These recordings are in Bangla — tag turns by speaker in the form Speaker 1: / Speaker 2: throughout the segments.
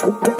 Speaker 1: Thank you.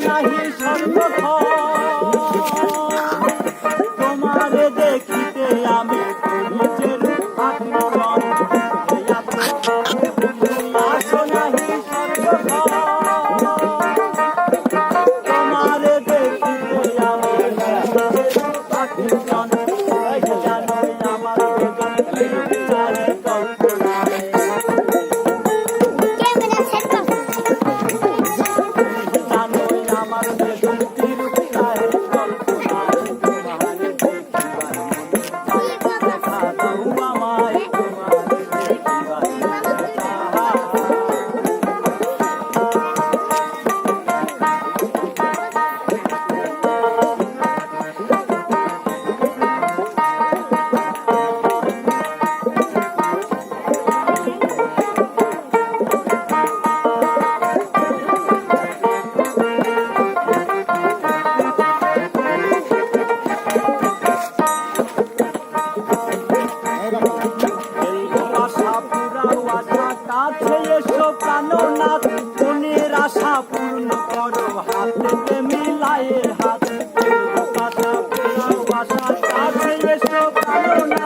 Speaker 1: নাহি সর্বক্ষণ কাছে এসো কাননাথ মনের আশা পূর্ণ করো হাতে মিলায়ে হাত। বাসা বাসা কাছে এসো কাননাথ